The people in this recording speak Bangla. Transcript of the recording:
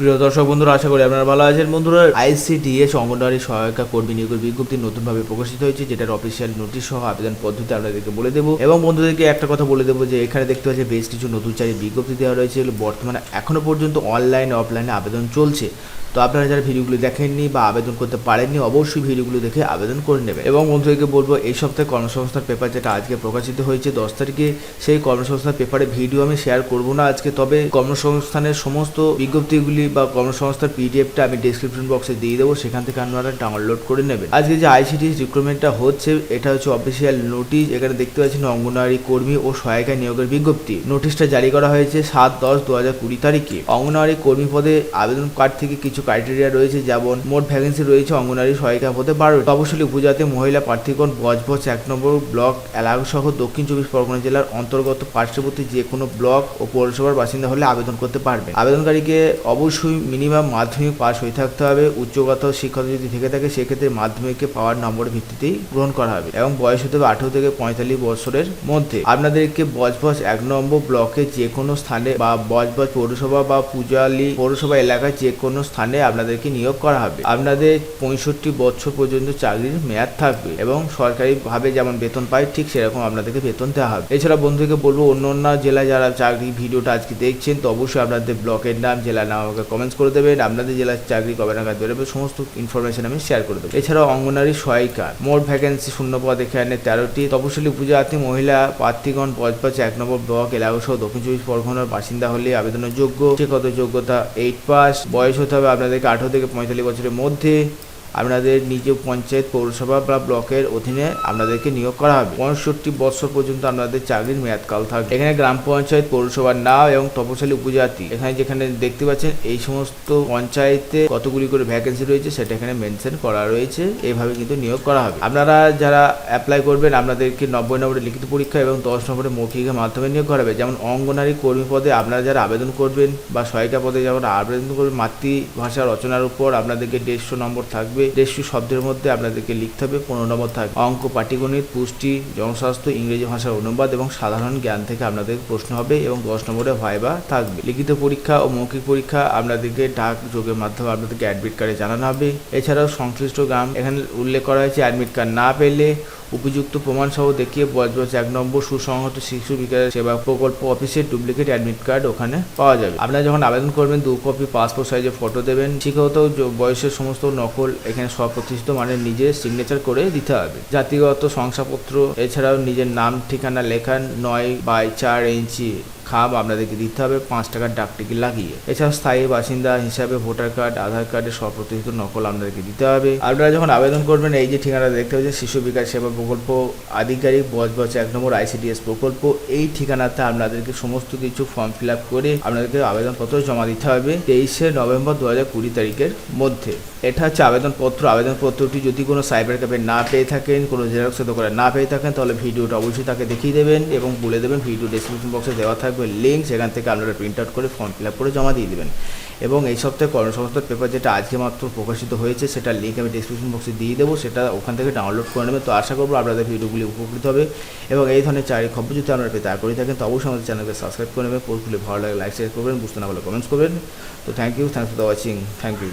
প্রিয় দর্শক বন্ধুরা, আশা করি আপনারা ভালো আছেন। বন্ধুরা আইসিডিএস অঙ্গনওয়াড়ি সহায়িকা কর্মী নিয়োগের বিজ্ঞপ্তি নতুনভাবে প্রকাশিত হয়েছে, যেটার অফিসিয়াল নোটিশ সহ আবেদন পদ্ধতি আপনাদেরকে বলে দেবো। এবং বন্ধুদেরকে একটা কথা বলে দেবো যে, এখানে দেখতে পাচ্ছি বেশ কিছু নতুন চাকরি বিজ্ঞপ্তি দেওয়া রয়েছে। বর্তমানে এখনও পর্যন্ত অনলাইন অফলাইনে আবেদন চলছে। তো আপনারা যারা ভিডিওগুলো দেখেননি বা আবেদন করতে পারেননি, অবশ্যই ভিডিওগুলো দেখে আবেদন করে নেবেন। এবং বন্ধুদেরকে বলব, এই সপ্তাহে কর্মসংস্থান পেপার যেটা আজকে প্রকাশিত হয়েছে, দশ তারিখে সেই কর্মসংস্থান পেপারে ভিডিও আমি শেয়ার করব না আজকে, তবে কর্মসংস্থানের সমস্ত বিজ্ঞপ্তিগুলি বা কর্মসংস্থার পিডিএফটা আমি ডিসক্রিপশন বক্সে দিয়ে দেবো, সেখান থেকে আপনারা ডাউনলোড করে নেবেন। আজকে যে আইসিটি রিক্রুটমেন্টটা হচ্ছে, এটা হচ্ছে অফিসিয়াল নোটিশ এখানে দেখতে পাচ্ছেন অঙ্গনওয়াড়ি কর্মী ও সহায়িকা নিয়োগের বিজ্ঞপ্তি। নোটিশটা জারি করা হয়েছে সাত দশ দু হাজার কুড়ি তারিখে। অঙ্গনওয়াড়ি কর্মী পদে আবেদন কার্ড থেকে কিছু ক্রাইটেরিয়া রয়েছে, যেমন মোট ভ্যাকেন্সি রয়েছে অঙ্গনওয়াড়ি সহায়িকা পদে বারো তপশিলি উপজাতি, মহিলা প্রার্থীগণ, বজবজ এক নম্বর ব্লক এলাকা সহ দক্ষিণ চব্বিশ পরগনা জেলার অন্তর্গত পার্শ্ববর্তী যে কোনো ব্লক ও পৌরসভার বাসিন্দা হলে আবেদন করতে পারবে। আবেদনকারীকে অবশ্যই মিনিমাম মাধ্যমিক পাস হয়ে থাকতে হবে। উচ্চগত শিক্ষাগত যদি থেকে থাকে, সেক্ষেত্রে মাধ্যমিককে পাওয়ার নম্বরের ভিত্তিতেই গ্রহণ করা হবে এবং বয়স হতে হবে আঠেরো থেকে পঁয়তাল্লিশ বছরের মধ্যে। আপনাদেরকে বজবজ এক নম্বর ব্লকে যে কোনো স্থানে বা বজবজ পৌরসভা বা পূজালি পৌরসভা এলাকায় যে কোনো স্থানে আপনাদেরকে নিয়োগ করা হবে। আপনাদের পঁয়ষট্টি বছর পর্যন্ত চাকরির মেয়াদ থাকবে এবং সরকারিভাবে যেমন বেতন পায়, ঠিক সেরকম আপনাদেরকে বেতন দেওয়া হবে। এছাড়া বন্ধুকে বলব অন্য অন্য জেলায় যারা চাকরি ভিডিওটা আজকে দেখছেন, তো অবশ্যই আপনাদের ব্লকের নাম, জেলার নাম আমাকে কমেন্টস করে দেবেন। আপনাদের জেলার চাকরি কবে নাগাদ বেরোবে, সমস্ত ইনফরমেশন আমি শেয়ার করে দেবো। এছাড়াও অঙ্গনারী সহায়িকা, মোট ভ্যাকেন্সি শূন্য পদ এখানে তেরোটি। তপশিলি উপজাতি মহিলা, প্রার্থীগণ পঁচপাঁচ এক নম্বর ব্লক এলাকা সহ দক্ষিণ চব্বিশ পরগনার বাসিন্দা হলে আবেদনের যোগ্য। শিক্ষাগত যোগ্যতা এইট পাস বয়স হতে হবে আপনাদেরকে আঠেরো থেকে পঁয়তাল্লিশ বছরের মধ্যে আপনাদের নিজ পঞ্চায়েত পৌরসভা বা ব্লকের অধীনে আপনাদেরকে নিয়োগ করা হবে। পঁয়ষট্টি বছর পর্যন্ত আপনাদের চাকরির মেয়াদকাল থাকবে। এখানে গ্রাম পঞ্চায়েত পৌরসভার নাম এবং তপশালী উপজাতি। এখানে যেখানে দেখতে পাচ্ছেন, এই সমস্ত পঞ্চায়েতে কতগুলি করে ভ্যাকেন্সি রয়েছে সেটা এখানে মেনশন করা রয়েছে। এইভাবে কিন্তু নিয়োগ করা হবে। আপনারা যারা অ্যাপ্লাই করবেন, আপনাদেরকে নব্বই নম্বরের লিখিত পরীক্ষা এবং দশ নম্বরের মৌখিকের মাধ্যমে নিয়োগ করা হবে। যেমন অঙ্গনারী কর্মী পদে আপনারা যারা আবেদন করবেন বা সহায়িকা পদে যেমন আবেদন করবেন, মাতৃভাষা রচনার উপর আপনাদেরকে দেড়শো নম্বর থাকবে। দেড়শো শব্দের মধ্যে আপনাদেরকে লিখতে হবে। পনেরো নম্বর থাকবে অঙ্ক, পাটিগণিত, পুষ্টি, জনস্বাস্থ্য, ইংরেজি ভাষার অনুবাদ এবং সাধারণ জ্ঞান থেকে আপনাদের প্রশ্ন হবে এবং দশ নম্বরে ভাইবা থাকবে। লিখিত পরীক্ষা ও মৌখিক পরীক্ষা আপনাদেরকে ডাক যোগের মাধ্যমে আপনাদেরকে অ্যাডমিট কার্ডে জানানো হবে। এছাড়াও সংশ্লিষ্ট গ্রাম, এখানে উল্লেখ করা হয়েছে অ্যাডমিট কার্ড না পেলে উপযুক্ত প্রমাণ সহ দেখিয়ে বজবজ এক নম্বর সুসংহত শিশু বিকাশ সেবা প্রকল্প অফিসের ডুপ্লিকেট অ্যাডমিট কার্ড ওখানে পাওয়া যাবে। আপনারা যখন আবেদন করবেন, দু কপি পাসপোর্ট সাইজে ফটো দেবেন। শিক্ষাগত বয়সের সমস্ত নকল এখানে সব প্রতিষ্ঠিত মানে নিজের সিগনেচার করে দিতে হবে। জাতিগত শংসাপত্র, এছাড়াও নিজের নাম, ঠিকানা লেখান নয় বাই চার ইঞ্চি খাম আপনাদেরকে দিতে হবে পাঁচ টাকার ডাক টিকিট লাগিয়ে। এছাড়া স্থায়ী বাসিন্দা হিসাবে ভোটার কার্ড, আধার কার্ডের স্বপ্রতিষ্ঠিত নকল আপনাদেরকে দিতে হবে। আপনারা যখন আবেদন করবেন, এই যে ঠিকানা দেখতে পাচ্ছেন, শিশু বিকাশ সেবা প্রকল্প আধিকারিক বজবজ এক নম্বর আইসিডিএস প্রকল্প, এই ঠিকানাতে আপনাদেরকে সমস্ত কিছু ফর্ম ফিল আপ করে আপনাদেরকে আবেদনপত্র জমা দিতে হবে তেইশে নভেম্বর দু হাজার কুড়ি তারিখের মধ্যে। এটা হচ্ছে আবেদনপত্র। আবেদনপত্রটি যদি কোনো সাইবার ক্যাফে না পেয়ে থাকেন, কোনো জেরক্স দোকানে না পেয়ে থাকেন, তাহলে ভিডিওটা অবশ্যই তাকে দেখিয়ে দেবেন এবং বলে দেবেন, ভিডিও ডিসক্রিপশন বক্সে দেওয়া থাকবে। লিঙ্ক সেখান থেকে আপনারা প্রিন্ট আউট করে ফর্ম ফিল আপ করে জমা দিয়ে দেবেন। এবং এই সপ্তাহে কর্মসংস্থান পেপার যেটা আজকে মাত্র প্রকাশিত হয়েছে, সেটা লিঙ্ক আমি ডিসক্রিপশন বক্সে দিয়ে দেবো, সেটা ওখান থেকে ডাউনলোড করে নেবেন। তো আশা করব আপনাদের ভিডিওগুলি উপকৃত হবে। এবং এই ধরনের চারি খবর যদি আপনারা পেতে আগ্রহী থাকেন, তো অবশ্যই আমাদের চ্যানেলকে সাবস্ক্রাইব করে নেবেন। পোস্টগুলি ভালো লাগে লাইক শেয়ার করবেন, বুঝতে না পারলে কমেন্টস করবেন। তো thank you thanks for watching thank you